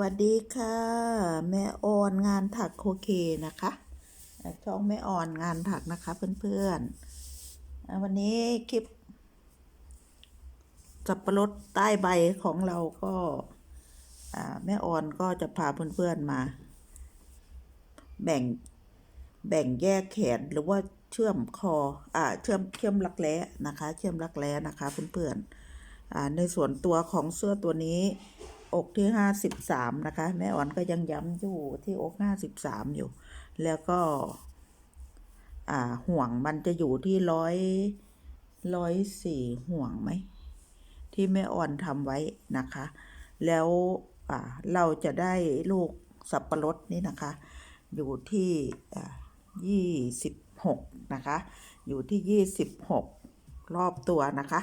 วัสดีค่ะ แม่ออนงานถักโคเคนะคะช่องแม่ออนงานถักนะคะเพื่อนๆวันนี้คลิปสับปะรดใต้ใบของเราก็แม่ออนก็จะพาเพื่อนๆมา แบ่งแบ่งแยกแขนหรือว่าเชื่อมคออ่าเชื่อมเชื่อมรักแร้นะคะ เชื่อมรักแร้นะคะเพื่อนๆในส่วนตัวของเสื้อตัวนี้ อกที่ห้าสิบสามนะคะ แม่อ่อนก็ยังย้ำอยู่ที่อกห้าสิบสามอยู่ แล้วก็ อ่าห่วงมันจะอยู่ที่ร้อยร้อยสี่ห่วงไหม ที่แม่อ่อนทำไว้นะคะ แล้วอ่าเราจะได้ลูกสับปะรดนี่นะคะ อยู่ที่ยี่สิบหกนะคะ อยู่ที่ยี่สิบหกรอบตัวนะคะ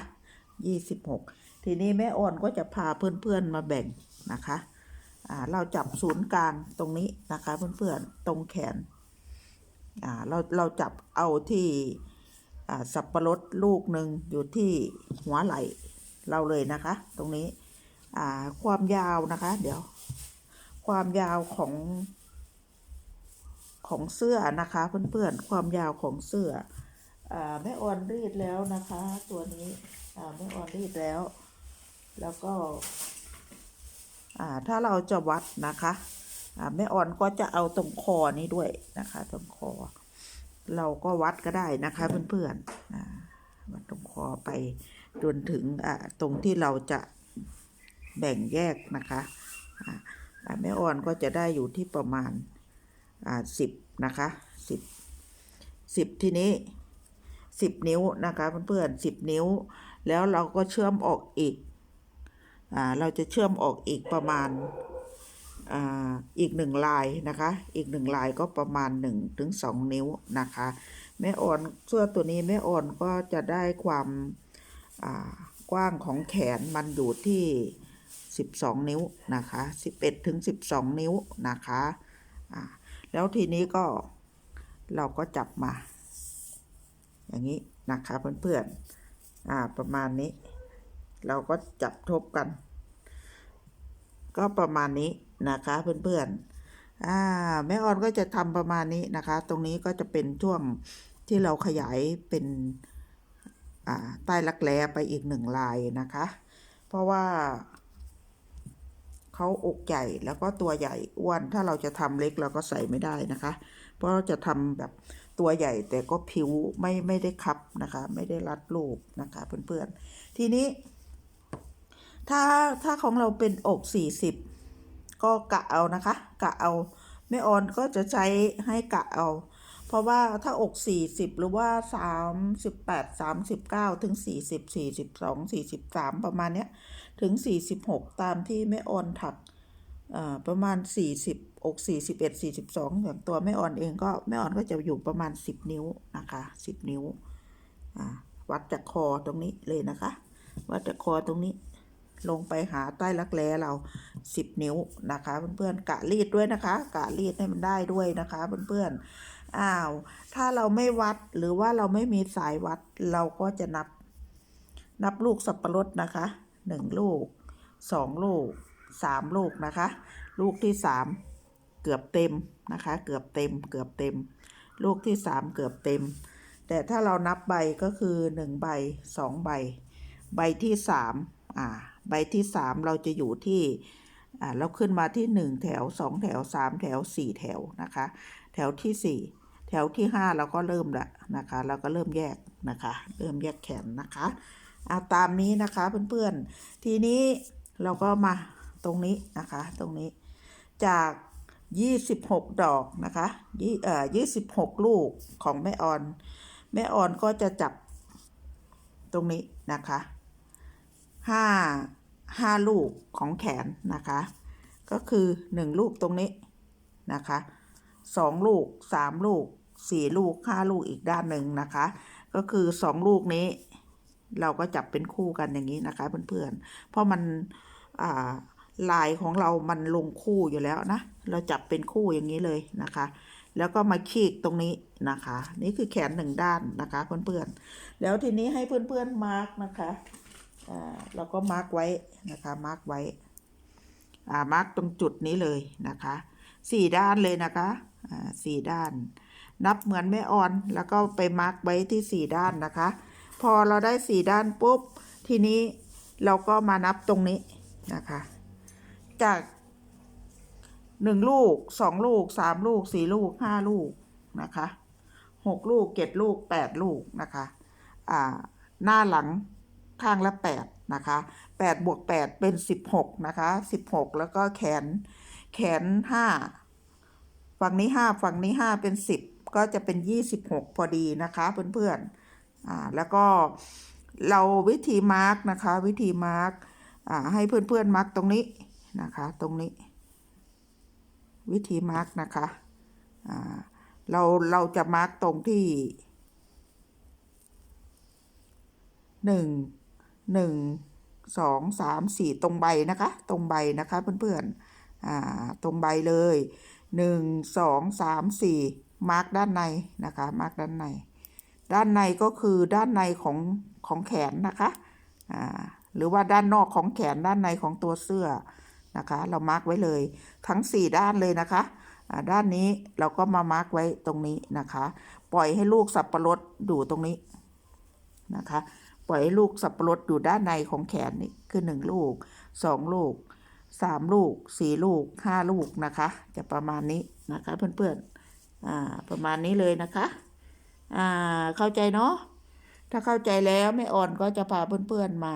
ยี่สิบหก ทีนี้แม่อ่อนก็จะพาเพื่อนๆมาแบ่งนะคะเราจับศูนย์กลางตรงนี้นะคะเพื่อนๆตรงแขนเราเราจับเอาที่สับปะรดลูกหนึ่งอยู่ที่หัวไหล่เราเลยนะคะ ตรงนี้ความยาวนะคะ เดี๋ยว ความยาวของของเสื้อนะคะเพื่อนๆความยาวของเสื้ออแม่ออนรีดแล้วนะคะ ตัวนี้แม่ออนรีดแล้ว แล้วก็อ่าถ้าเราจะวัดนะคะอ่าแม่ออนก็จะเอาตรงคอนี้ด้วยนะคะ ตรงคอ เราก็วัดก็ได้นะคะเพื่อนๆอ่าวัดตรงคอไปจนถึงอ่าตรงที่เราจะแบ่งแยกนะคะอ่าอ่าแม่ออนก็จะได้อยู่ที่ประมาณอ่าสิบนะคะสิบสิบทีนี้สิบนิ้วนะคะเพื่อนๆสิบนิ้ว แล้วเราก็เชื่อมออกอีกอ่า เราจะเชื่อมออกอีกประมาณอ่าอีกหนึ่งลายนะคะ อีกหนึ่งลายก็ประมาณหนึ่งถึงสองนิ้วนะคะ แม่อ่อนเสื้อตัวนี้แม่อ่อนก็จะได้ความอ่ากว้างของแขนมันอยู่ที่สิบสองนิ้วนะคะสิบเอ็ดถึงสิบสองนิ้วนะคะอ่าแล้วทีนี้ก็เราก็จับมา อย่างนี้นะคะเพื่อนๆอ่าประมาณนี้ เราก็จับทบกัน ก็ประมาณนี้นะคะ เพื่อนๆอ่าแม่ออนก็จะทำประมาณนี้นะคะ ตรงนี้ก็จะเป็นช่วงที่เราขยายเป็นอ่าใต้รักแร้ไปอีกหนึ่งลายนะคะ เพราะว่าเขาอกใหญ่แล้วก็ตัวใหญ่อ้วน ถ้าเราจะทำเล็กเราก็ใส่ไม่ได้นะคะ เพราะเราจะทำแบบตัวใหญ่แต่ก็ผิวไม่ไม่ได้คับนะคะ ไม่ได้รัดรูปนะคะเพื่อนๆทีนี้ ถ้าถ้าของเราเป็นอกสี่สิบก็กะเอานะคะ กะเอาแม่ออนก็จะใช้ให้กะเอา เพราะว่าถ้าอกสี่สิบหรือว่าสามสิบแปดสามสิบเก้าถึงสี่สิบสี่สิบสองสี่สิบสามประมาณเนี้ยถึง46ตามที่แม่ออนถักอ่าประมาณ40อก41 42อย่างตัวแม่ออนเองก็แม่ออนก็จะอยู่ประมาณ10นิ้วนะคะ10นิ้วอ่าวัดจากคอตรงนี้เลยนะคะ วัดจากคอตรงนี้ ลงไปหาใต้รักแร้เรา 10 นิ้วนะคะ เพื่อนๆกะรีดด้วยนะคะ กะรีดให้มันได้ด้วยนะคะเพื่อนๆอ้าวถ้าเราไม่วัดหรือว่าเราไม่มีสายวัดเราก็จะนับ นับลูกสับปะรดนะคะหนึ่งลูกสองลูกสามลูกนะคะ ลูกที่สามเกือบเต็มนะคะ เกือบเต็มเกือบเต็ม ลูกที่สามเกือบเต็ม แต่ถ้าเรานับใบก็คือหนึ่งใบสองใบ ใบที่สามอ่า ใบที่สามเราจะอยู่ที่เราขึ้นมาที่หนึ่งแถวสองแถวสามแถวสี่แถวนะคะ แถวที่สี่แถวที่ห้าเราก็เริ่มละนะคะ เราก็เริ่มแยกนะคะ เริ่มแยกแขนนะคะอาตามนี้นะคะเพื่อนๆ ทีนี้เราก็มาตรงนี้นะคะ ตรงนี้จาก 26 ดอกนะคะยี่เอ่อ26 ลูกของแม่ออน แม่ออนก็จะจับตรงนี้นะคะห้าห้าลูกของแขนนะคะ ก็คือ 1 ลูกตรงนี้นะคะสองลูกสามลูกสี่ลูกห้าลูกอีกด้านหนึ่งนะคะ ก็คือสองลูกนี้ เราก็จับเป็นคู่กันอย่างนี้นะคะเพื่อนๆ เพราะมันลายของเรามันลงคู่อยู่แล้วนะ เราจับเป็นคู่อย่างนี้เลยนะคะ แล้วก็มาขีดตรงนี้นะคะ นี่คือแขนหนึ่งด้านนะคะเพื่อนๆ แล้วทีนี้ให้เพื่อนๆมาร์กนะคะ อ่าเราก็มาร์กไว้นะคะมาร์กไว้อ่ามาร์กตรงจุดนี้เลยนะคะสี่ด้านเลยนะคะอ่าสี่ด้าน นับเหมือนแม่ออนแล้วก็ไปมาร์กไว้ที่สี่ด้านนะคะ พอเราได้สี่ด้านปุ๊บทีนี้เราก็มานับตรงนี้นะคะ จากหนึ่งลูกสองลูกสามลูกสี่ลูกห้าลูกนะคะหกลูกเจ็ดลูกแปดลูกนะคะ อ่า หน้าหลัง ข้างละแปดนะคะแปดบวกแปดเป็นสิบหกนะคะสิบหกแล้วก็แขน แขนห้าฝั่งนี้ห้าฝั่งนี้ห้าเป็นสิบก็จะเป็นยี่สิบหกพอดีนะคะ เพื่อนๆ อ่า แล้วก็เราวิธีมาร์กนะคะ วิธีมาร์กอ่า ให้เพื่อนๆ มาร์กตรงนี้นะคะ ตรงนี้ วิธีมาร์กนะคะ อ่า เรา เราจะมาร์กตรงที่หนึ่ง หนึ่งสองสามสี่ตรงใบนะคะ ตรงใบนะคะเพื่อนๆอ่าตรงใบเลยหนึ่งสองสามสี่มาร์กด้านในนะคะมาร์กด้านใน ด้านในก็คือด้านในของของแขนนะคะอ่าหรือว่าด้านนอกของแขนด้านในของตัวเสื้อนะคะ เรามาร์กไว้เลยทั้ง 4 ด้านเลยนะคะด้านนี้เราก็มามาร์กไว้ตรงนี้นะคะ ปล่อยให้ลูกสับปะรดอยู่ตรงนี้นะคะ ปล่อยให้ลูกสับปะรดอยู่ด้านในของแขนนี่คือ1ลูก2ลูก3ลูก4ลูก5ลูกนะคะ จะประมาณนี้นะคะเพื่อนๆอ่าประมาณนี้เลยนะคะอ่าเข้าใจเนาะถ้าเข้าใจแล้วแม่อ่อนก็จะพาเพื่อนๆมา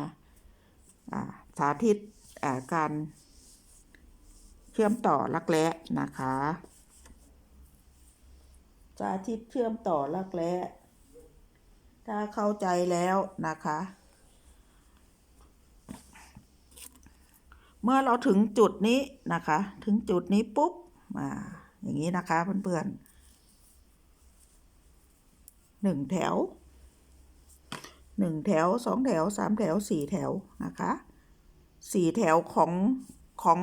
อ่าสาธิตอ่าการเชื่อมต่อลักแร้นะคะ สาธิตเชื่อมต่อลักแร้ ถ้าเข้าใจแล้วนะคะ เมื่อเราถึงจุดนี้นะคะ ถึงจุดนี้ปุ๊บอ่าอย่างนี้นะคะเพื่อนๆหนึ่งแถวหนึ่งแถวสองแถวสามแถวสี่แถวนะคะสี่แถวของของ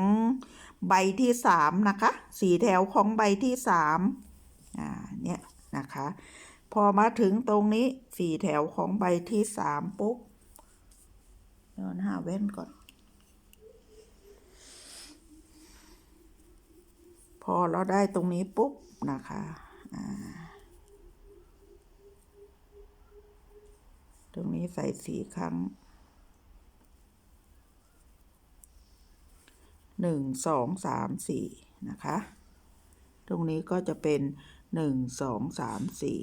ใบที่สามนะคะสี่แถวของใบที่สามอ่าเนี่ยนะคะ พอมาถึงตรงนี้สี่แถวของใบที่สามปุ๊บเดี๋ยวหาแว่นก่อน พอเราได้ตรงนี้ปุ๊บนะคะอ่าตรงนี้ใส่สี่ครั้งหนึ่งสองสามสี่นะคะ ตรงนี้ก็จะเป็นหนึ่งสองสามสี่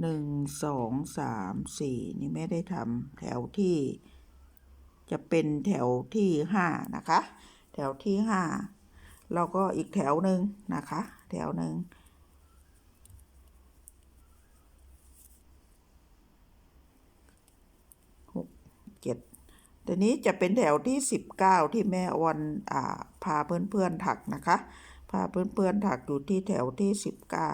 หนึ่งสองสามสี่นี่ไม่ได้ทำแถวที่จะเป็นแถวที่ห้านะคะ แถวที่ห้าแล้วก็อีกแถวหนึ่งนะคะ แถวหนึ่งหกเจ็ดแต่นี้จะเป็นแถวที่สิบเก้าที่แม่ออนอ่าพาเพื่อนๆถักนะคะ พาเพื่อนๆถักอยู่ที่แถวที่สิบเก้า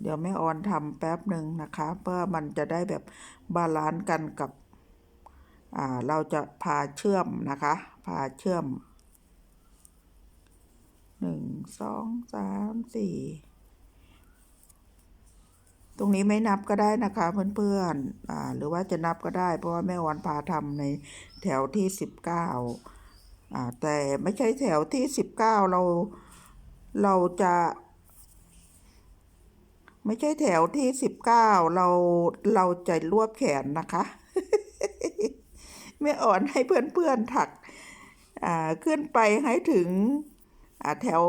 เดี๋ยวแม่ออนทำแป๊บหนึ่งนะคะ เพื่อมันจะได้แบบบาลานซ์กันกับ อ่า เราจะพาเชื่อมนะคะ พาเชื่อมหนึ่งสองสามสี่ ตรงนี้ไม่นับก็ได้นะคะเพื่อนๆหรือว่าจะนับก็ได้ เพราะว่าแม่ออนพาทำในแถวที่สิบเก้าแต่ไม่ใช่แถวที่สิบเก้าเราเราจะ ไม่ใช่แถวที่สิบเก้าเราเราจะรวบแขนนะคะไม่อ่อนให้เพื่อนๆถักขึ้นไปให้ถึงแถว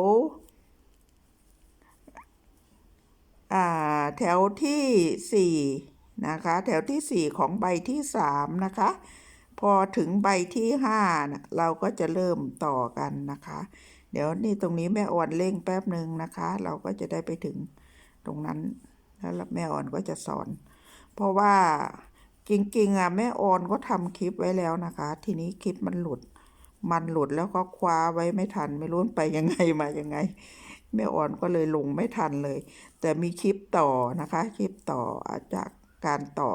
อ่า แถวที่สี่นะคะ แถวที่สี่ของใบที่สามนะคะ พอถึงใบที่ห้านะเราก็จะเริ่มต่อกันนะคะ เดี๋ยวนี่ตรงนี้แม่อ่อนเร่งแป๊บหนึ่งนะคะ เราก็จะได้ไปถึงตรงนั้น แล้วแม่อ่อนก็จะสอน เพราะว่าจริงๆอะแม่อ่อนก็ทำคลิปไว้แล้วนะคะ ทีนี้คลิปมันหลุด มันหลุดแล้วก็คว้าไว้ไม่ทัน ไม่รู้ไปยังไงมายังไง แม่อ่อนก็เลยลงไม่ทันเลย แต่มีคลิปต่อนะคะ คลิปต่อจากการต่อ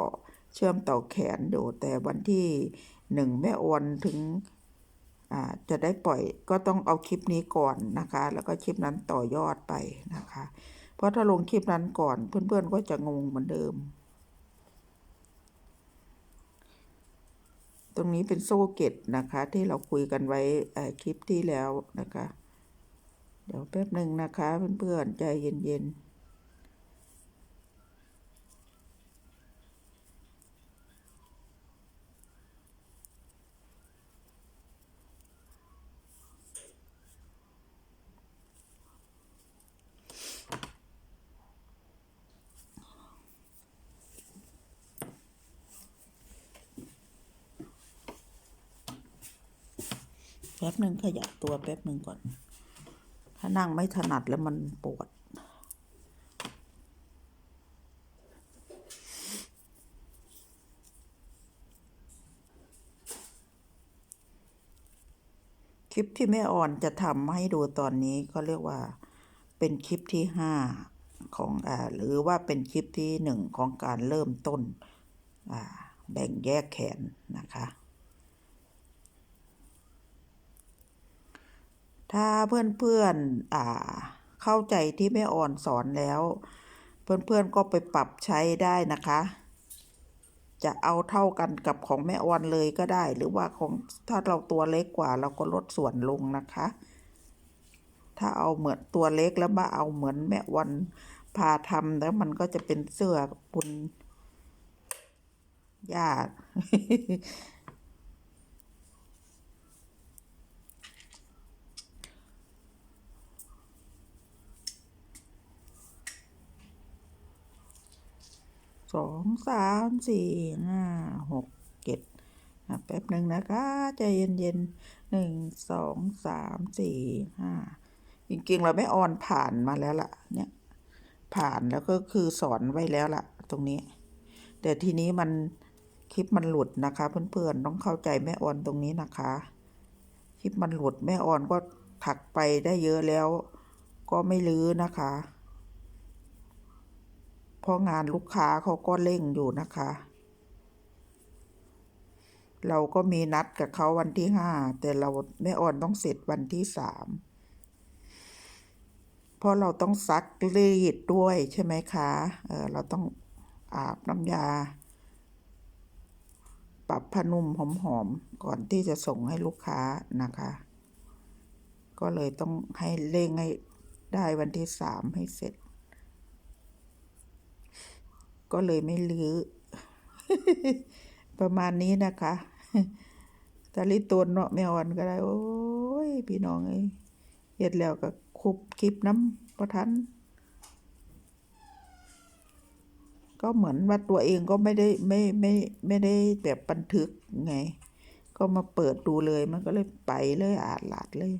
เชื่อมต่อแขนอยู่แต่วันที่หนึ่งแม่อ่อนถึงจะได้ปล่อยก็ต้องเอาคลิปนี้ก่อนนะคะ แล้วก็คลิปนั้นต่อยอดไปนะคะ เพราะถ้าลงคลิปนั้นก่อนเพื่อนๆก็จะงงเหมือนเดิม ตรงนี้เป็นโซ่เก็ตนะคะ ที่เราคุยกันไว้คลิปที่แล้วนะคะ เดี๋ยวแป๊บหนึ่งนะคะเพื่อนๆใจเย็นๆแป๊บหนึ่งขยับตัวแป๊บหนึ่งก่อน ถ้านั่งไม่ถนัดแล้วมันปวด คลิปที่แม่อ่อนจะทำให้ดูตอนนี้ก็เรียกว่าเป็นคลิปที่ห้าของอ่าหรือว่าเป็นคลิปที่หนึ่งของการเริ่มต้นอ่าแบ่งแยกแขนนะคะ ถ้าเพื่อนๆอ่า เข้าใจที่แม่อ่อนสอนแล้ว เพื่อนๆก็ไปปรับใช้ได้นะคะ จะเอาเท่ากันกับของแม่อ่อนเลยก็ได้ หรือว่าของถ้าเราตัวเล็กกว่าเราก็ลดส่วนลงนะคะ ถ้าเอาเหมือนตัวเล็กแล้วมาเอาเหมือนแม่ออนพาทำแล้วมันก็จะเป็นเสื้อปุนยาก สองสามสี่ห้าหกเจ็ดอะแป๊บหนึ่งนะคะใจเย็นๆหนึ่งสองสามสี่ห้าจริงๆ เราไม่ออนผ่านมาแล้วล่ะ เนี่ย ผ่านแล้วก็คือสอนไว้แล้วล่ะ ตรงนี้ แต่ทีนี้มันคลิปมันหลุดนะคะเพื่อนๆต้องเข้าใจแม่ออนตรงนี้นะคะ คลิปมันหลุดแม่ออนก็ถักไปได้เยอะแล้ว ก็ไม่ลื้อนะคะ เพราะงานลูกค้าเขาก็เร่งอยู่นะคะ เราก็มีนัดกับเขาวันที่ห้าแต่เราแม่อ่อนต้องเสร็จวันที่สามเพราะเราต้องซักรีดด้วยใช่ไหมคะเออเราต้องอาบน้ำยา ปรับผ้านุ่มหอมๆก่อนที่จะส่งให้ลูกค้านะคะ ก็เลยต้องให้เร่งให้ได้วันที่สามให้เสร็จ ก็เลยไม่ลื้อ ประมาณนี้นะคะตาลิตนเนาะแม่อ่อนก็ได้ โอ้ย พี่น้องเอ้ยเฮ็ดแล้วก็คุบคลิปน้ำประทัน ก็เหมือนว่าตัวเองก็ไม่ได้ไม่ไม่ไม่ได้แบบบันทึกไง ก็มาเปิดดูเลยมันก็เลยไปเลยอาดหลาดเลย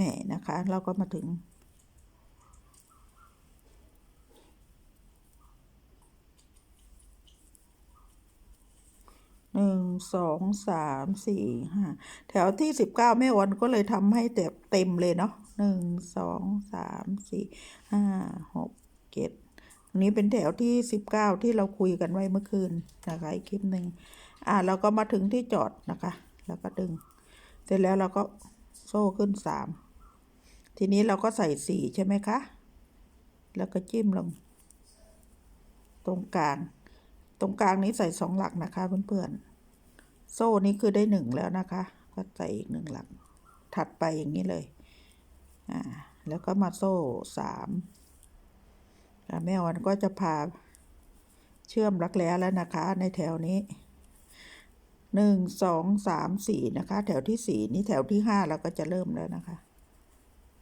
นี่นะคะ เราก็มาถึง หนึ่งสองสามสี่ห้าแถวที่สิบเก้าแม่วันก็เลยทำให้เต็มเต็มเลยเนาะหนึ่งสองสามสี่ห้าหกเจ็ดอันนี้เป็นแถวที่สิบเก้าที่เราคุยกันไว้เมื่อคืนนะคะอีกคลิปหนึ่งอ่าเราก็มาถึงที่จอดนะคะ แล้วก็ดึง เสร็จแล้วเราก็โซ่ขึ้นสาม ทีนี้เราก็ใส่สีใช่ไหมคะ แล้วก็จิ้มลง ตรงกลาง ตรงกลางนี้ใส่สองหลักนะคะเพื่อนๆ โซ่นี้คือได้หนึ่งแล้วนะคะ ก็ใส่อีกหนึ่งหลัก ถัดไปอย่างนี้เลย อ่า แล้วก็มาโซ่สามแม่วันก็จะพาเชื่อมรักแร้แล้วนะคะในแถวนี้หนึ่งสองสามสี่นะคะ แถวที่สี่นี่แถวที่ห้าเราก็จะเริ่มแล้วนะคะ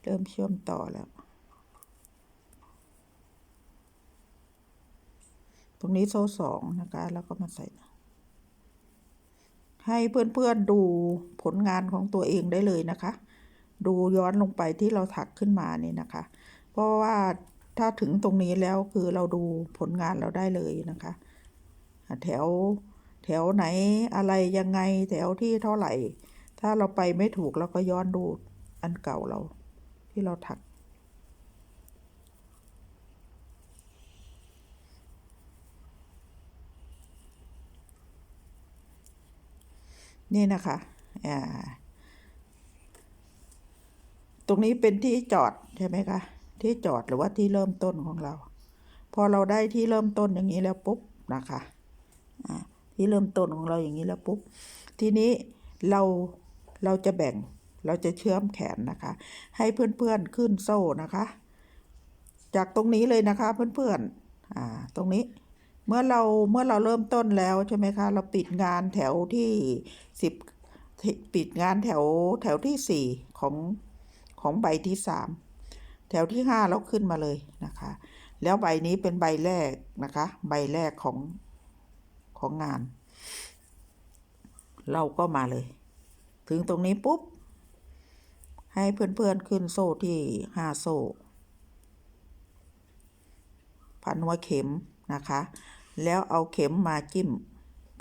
เริ่มเชื่อมต่อแล้ว ตรงนี้โซ่สองนะคะ แล้วก็มาใส่ ให้เพื่อนๆดูผลงานของตัวเองได้เลยนะคะ ดูย้อนลงไปที่เราถักขึ้นมานี่นะคะ เพราะว่าถ้าถึงตรงนี้แล้วคือเราดูผลงานเราได้เลยนะคะอะแถวแถวไหนอะไรยังไงแถวที่เท่าไหร่ ถ้าเราไปไม่ถูกเราก็ย้อนดูอันเก่าเรา ที่เราถัก นี่นะคะอ่าตรงนี้เป็นที่จอดใช่ไหมคะ ที่จอดหรือว่าที่เริ่มต้นของเรา พอเราได้ที่เริ่มต้นอย่างนี้แล้วปุ๊บนะคะที่เริ่มต้นของเราอย่างนี้แล้วปุ๊บ ทีนี้เราเราจะแบ่ง เราจะเชื่อมแขนนะคะ ให้เพื่อนๆขึ้นโซ่นะคะ จากตรงนี้เลยนะคะเพื่อนๆอ่าตรงนี้เมื่อเราเมื่อเราเริ่มต้นแล้วใช่ไหมคะเราปิดงานแถวที่สิบปิดงานแถวแถวที่สี่ของของใบที่สามแถวที่ห้าเราขึ้นมาเลยนะคะ แล้วใบนี้เป็นใบแรกนะคะ ใบแรกของของงาน เราก็มาเลย ถึงตรงนี้ปุ๊บ ให้เพื่อนๆขึ้นโซ่ที่ห้าโซ่ พันหัวเข็มนะคะ แล้วเอาเข็มมาจิ้ม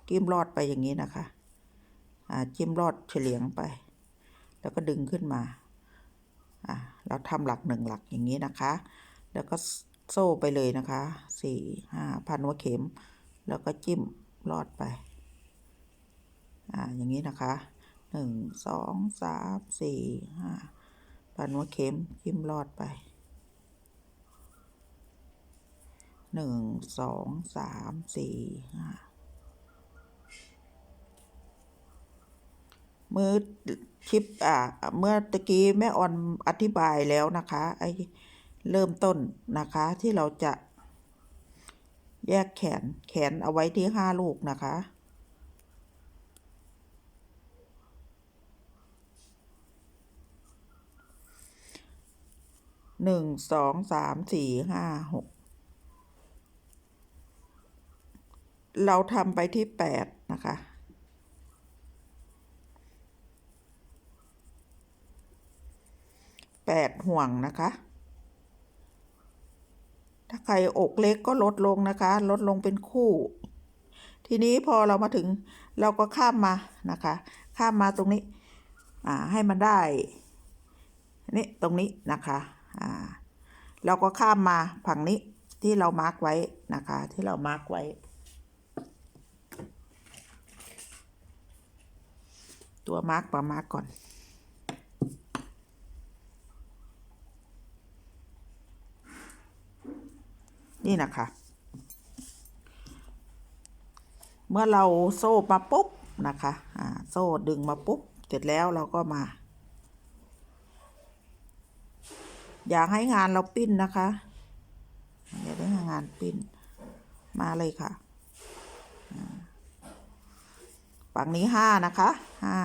จิ้มลอดไปอย่างนี้นะคะ อ่าจิ้มลอดเฉลียงไป แล้วก็ดึงขึ้นมา อ่าเราทำหลักหนึ่งหลักอย่างนี้นะคะ แล้วก็โซ่ไปเลยนะคะสี่ห้าพันหัวเข็ม แล้วก็จิ้มลอดไป อ่าอย่างนี้นะคะ หนึ่งสองสามสี่ห้าพันหัวเข็มจิ้มลอดไปหนึ่งสองสามสี่ห้ามือคลิปอ่าเมื่อตะกี้แม่ออนอธิบายแล้วนะคะไอเริ่มต้นนะคะที่เราจะแยกแขนแขนเอาไว้ที่ห้าลูกนะคะ หนึ่งสองสามสี่ห้าหกเราทำไปที่แปดนะคะ แปดห่วงนะคะ ถ้าใครอกเล็กก็ลดลงนะคะ ลดลงเป็นคู่ ทีนี้พอเรามาถึงเราก็ข้ามมานะคะ ข้ามมาตรงนี้ อ่า ให้มันได้ นี่ตรงนี้นะคะ เราก็ข้ามมาฝั่งนี้ที่เรามาร์กไว้นะคะ ที่เรามาร์กไว้ ตัวมาร์กมามาร์กก่อนนี่นะคะ เมื่อเราโซ่มาปุ๊บนะคะ อ่า โซ่ดึงมาปุ๊บ เสร็จแล้วเราก็มา อยากให้งานเราปิ้นนะคะอยากได้งานปิ้น มาเลยค่ะฝั่งนี้ห้านะคะห้า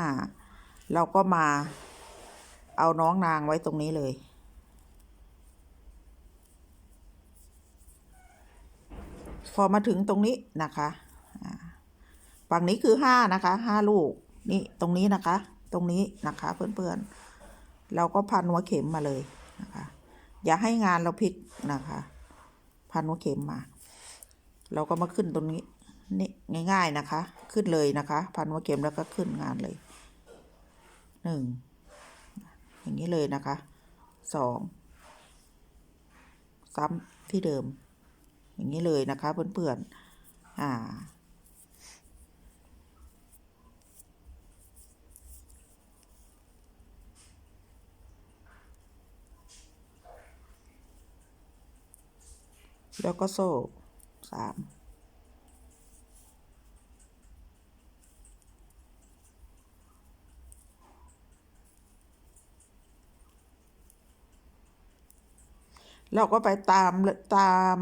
เราก็มาเอาน้องนางไว้ตรงนี้เลยพอมาถึงตรงนี้นะคะฝั่งนี้คือห้านะคะห้าลูกนี่ตรงนี้นะคะ ตรงนี้นะคะเพื่อนๆ เราก็พันหัวเข็มมาเลย นะคะ อย่าให้งานเราพลิกนะคะ พันหัวเข็มมา เราก็มาขึ้นตรงนี้นี่ง่าย ๆนะคะ ขึ้นเลยนะคะ พันหัวเข็มแล้วก็ขึ้นงานเลยหนึ่งอย่างนี้เลยนะคะสองซ้ำที่เดิม อย่างนี้เลยนะคะเพื่อนๆอ่า แล้วก็โซ่สามเราก็ไปตามตาม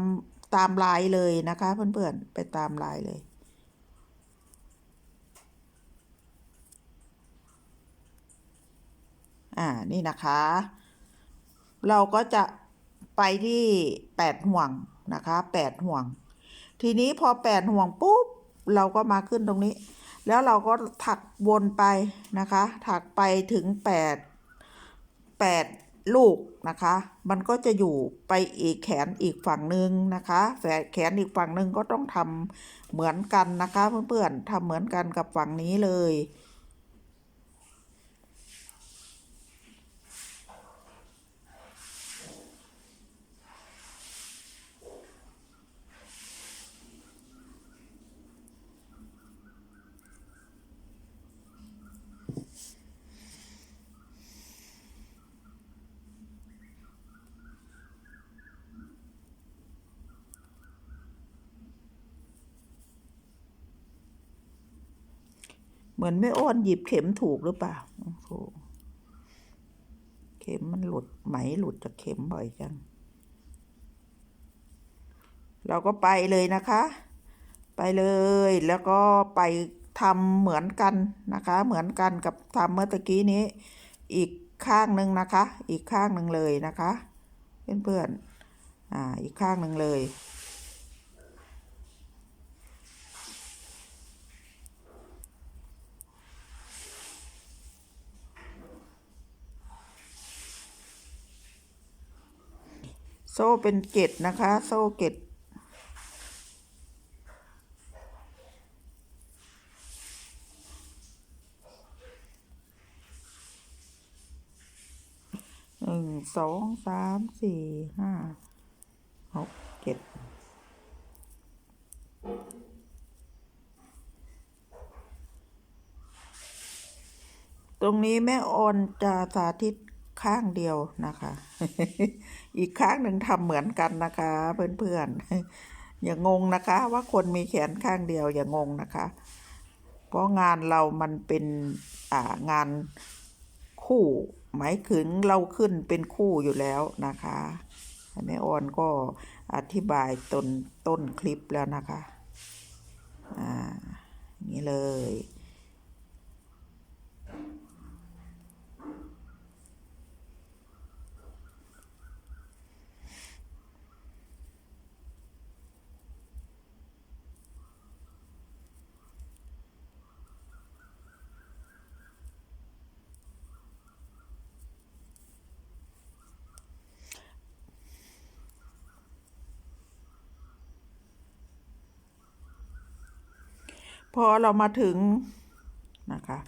ตามลายเลยนะคะเพื่อนๆ ไปตามลายเลย อ่า นี่นะคะ เราก็จะไปที่แปดห่วง นะคะแปดห่วง ทีนี้พอแปดห่วงปุ๊บเราก็มาขึ้นตรงนี้ แล้วเราก็ถักวนไปนะคะ ถักไปถึงแปดแปดลูกนะคะ มันก็จะอยู่ไปอีกแขนอีกฝั่งหนึ่งนะคะแฝแขนอีกฝั่งหนึ่งก็ต้องทำเหมือนกันนะคะ เพื่อนๆทำเหมือนกันกับฝั่งนี้เลย เหมือนไม่อ้อนหยิบเข็มถูกหรือเปล่าโอ้โหเข็มมันหลุดไหมหลุดจากเข็มบ่อยจัง เราก็ไปเลยนะคะ ไปเลยแล้วก็ไปทำเหมือนกันนะคะ เหมือนกันกับทำเมื่อตะกี้นี้ อีกข้างหนึ่งนะคะ อีกข้างหนึ่งเลยนะคะ เพื่อนๆอ่าอีกข้างหนึ่งเลย ซ่เป็นเกล็ดนะคะ โซ่เกล็ดหนึ่งสองสามสี่ห้าหกเจ็ดตรงนี้แม่ออนจะสาธิต ข้างเดียวนะคะ อีกข้างหนึ่งทำเหมือนกันนะคะ เพื่อนๆ อย่างงงนะคะ ว่าคนมีแขนข้างเดียว อย่างงงนะคะ เพราะงานเรามันเป็นอ่างานคู่ หมายถึงเราขึ้นเป็นคู่อยู่แล้วนะคะแม่ออนก็อธิบายต้นต้นคลิปแล้วนะคะ อ่าอย่างนี้เลย พ อเรามาถึงนะคะ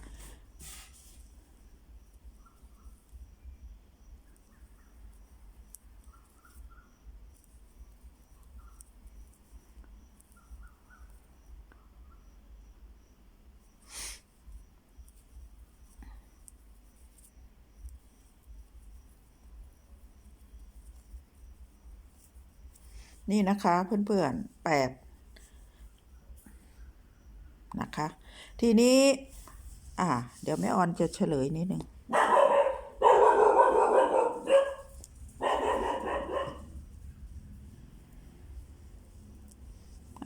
นี่นะคะเพื่อนๆแปด นะคะ ทีนี้ อ่า เดี๋ยวแม่ออนจะเฉลยนิดนึง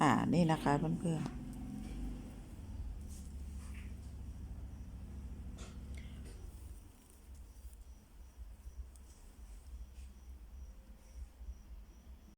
อ่า นี่นะคะเพื่อนๆ